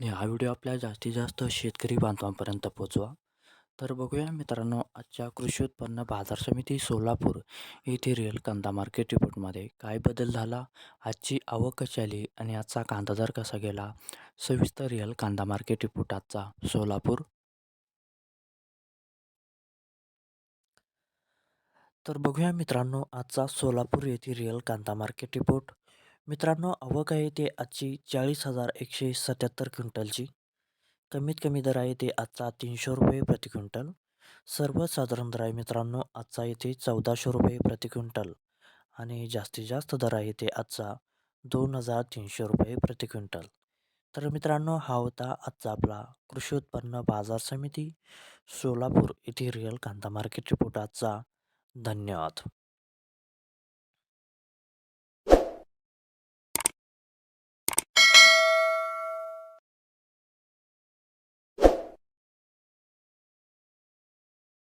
आणि हा व्हिडिओ आपल्या जास्तीत जास्त शेतकरी बांधवांपर्यंत पोचवा. तर बघूया मित्रांनो आजच्या कृषी उत्पन्न बाजार समिती सोलापूर येथे रिअल कांदा मार्केट रिपोर्टमध्ये काय बदल झाला आजची आवक कशी आली आणि आजचा कांदा दर कसा गेला? सविस्तर रिअल कांदा मार्केट रिपोर्ट आजचा सोलापूर. तर बघूया मित्रांनो आजचा सोलापूर येथे रिअल कांदा मार्केट रिपोर्ट. मित्रांनो आवक आहे ते आजची चाळीस हजार एकशे सत्याहत्तर क्विंटलची. कमीत कमी दर आहे ते आजचा तीनशे रुपये प्रति क्विंटल. सर्वसाधारण दर आहे मित्रांनो आजचा येथे चौदाशे रुपये प्रति क्विंटल. आणि जास्तीत जास्त दर आहे ते आजचा दोन हजार तीनशे रुपये प्रति क्विंटल. तर मित्रांनो हा होता आजचा आपला कृषी उत्पन्न बाजार समिती सोलापूर येथे रिअल कांदा मार्केट रिपोर्ट आजचा. धन्यवाद.